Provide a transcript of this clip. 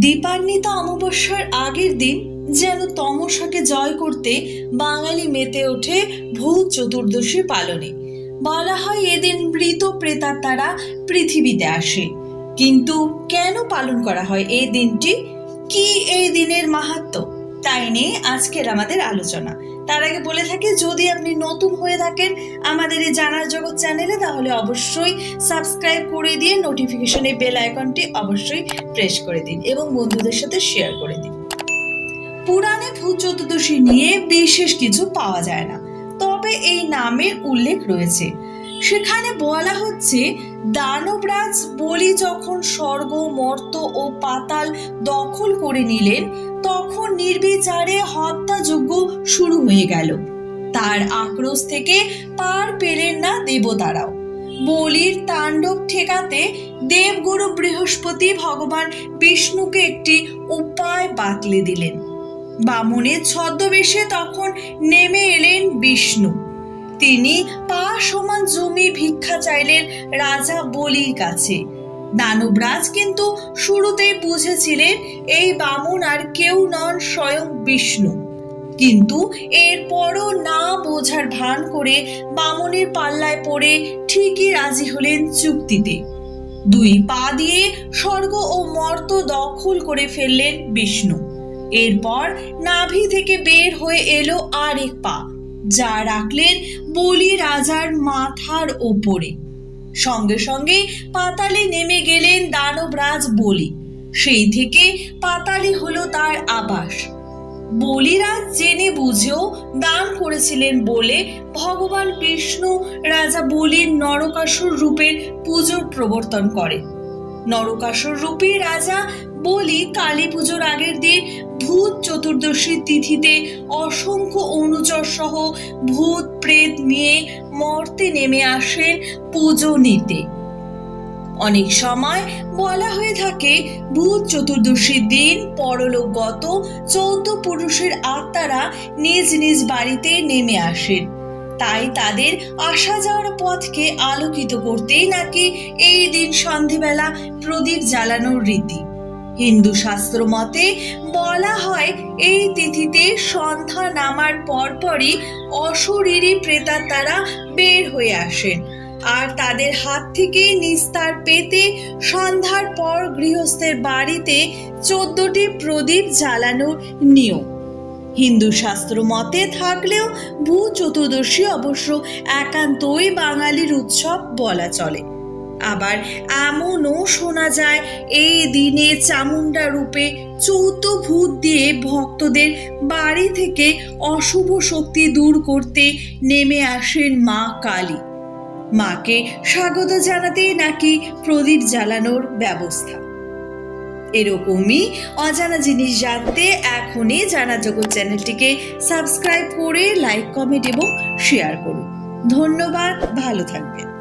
দীপান্বিতা অমাবস্যার আগের দিন যেন তমসাকে জয় করতে বাঙালি মেতে ওঠে ভূত চতুর্দশী পালনে। বলা হয় এদিন মৃত প্রেতাত্মারা পৃথিবীতে আসে। কিন্তু কেন পালন করা হয় এই দিনটি? কি এই দিনের মাহাত্ম্য তাই নিয়ে আজকের আমাদের আলোচনা। তার আগে বলে থাকি, যদি আপনি নতুন হয়ে থাকেন আমাদের এই জানার জগৎ চ্যানেলে, তাহলে অবশ্যই সাবস্ক্রাইব করে দিয়ে নোটিফিকেশনে বেল আইকনটি অবশ্যই প্রেস করে দিন এবং বন্ধুদের সাথে শেয়ার করে দিন। পুরাণে ভূত চতুর্দশী নিয়ে বিশেষ কিছু পাওয়া যায় না। তবে এই নামের উল্লেখ রয়েছে। সেখানে বলা হচ্ছে, দানবরাজ বলি যখন স্বর্গ, মর্ত ও পাতাল দখল করে নিলেন, তখন নির্বিচারে হত্যাযজ্ঞ শুরু হয়ে গেল। তার আক্রোশ থেকে পার পেলেন না দেবতারাও। বলির তাণ্ডব ঠেকাতে দেবগুরু বৃহস্পতি ভগবান বিষ্ণুকে একটি উপায় বাতলে দিলেন। বামনের ছদ্মবেশে তখন নেমে এলেন বিষ্ণু। তিনি পা সমান জমি ভিক্ষা চাইলেন রাজা বলির কাছে। দানবরাজ কিন্তু শুরুতেই বুঝেছিলেন এই বামুন আর কেউ নন স্বয়ং বিষ্ণু। কিন্তু এরপরও না বোঝার ভান করে বামনের পাল্লায় পড়ে ঠিকই রাজি হলেন চুক্তিতে। দুই পা দিয়ে স্বর্গ ও মর্ত দখল করে ফেললেন বিষ্ণু। এরপর নাভি থেকে বের হয়ে এলো আরেক পা। যা রাখলেন বলি রাজার মাথার ওপরে সঙ্গে সঙ্গে পাতালে নেমে গেলেন দানবরাজ বলি। সেই থেকে পাতালি হলো তার আবাস। বলিরাজ জেনে বুঝেও দান করেছিলেন বলে ভগবান বিষ্ণু রাজা বলির নরকাসুর রূপের পুজোর প্রবর্তন করেন নরকাসুর রূপে রাজা বলি কালী পুজোর আগের দিন ভূত চতুর্দশীর তিথিতে অসংখ্য অনুচর সহ ভূত প্রেত নিয়ে মর্তে নেমে আসেন পুজো নিতে। অনেক সময় বলা হয়ে থাকে, ভূত চতুর্দশীর দিন পরলোকগত চৌদ্দ পুরুষের আত্মারা নিজ নিজ বাড়িতে নেমে আসেন। তাই তাদের আসা যাওয়ার পথকে আলোকিত করতেই নাকি এই দিন সন্ধেবেলা প্রদীপ জ্বালানোর রীতি। হিন্দু শাস্ত্র মতে বলা হয়, এই তিথিতে সন্ধ্যা নামার পরপরই অশরীরী প্রেতাত্মারা বের হয়ে আসেন। আর তাদের হাত থেকে নিস্তার পেতে সন্ধ্যার পর গৃহস্থের বাড়িতে চোদ্দটি প্রদীপ জ্বালানোর নিয়ম। হিন্দু শাস্ত্র মতে থাকলেও ভূ চতুর্দশী অবশ্য একান্তই বাঙালির উৎসব বলা চলে। আবার এমনও শোনা যায়, এই দিনে চামুন্ডা রূপে চৌদ্দ ভূত দিয়ে ভক্তদের বাড়ি থেকে অশুভ শক্তি দূর করতে নেমে আসেন মা কালী। মাকে স্বাগত জানাতেই নাকি প্রদীপ জ্বালানোর ব্যবস্থা। এরকমই অজানা জিনিস জানতে এখনই জানা জগৎ চ্যানেলটিকে সাবস্ক্রাইব করে, লাইক, কমেন্ট এবং শেয়ার করুন। ধন্যবাদ, ভালো থাকবেন।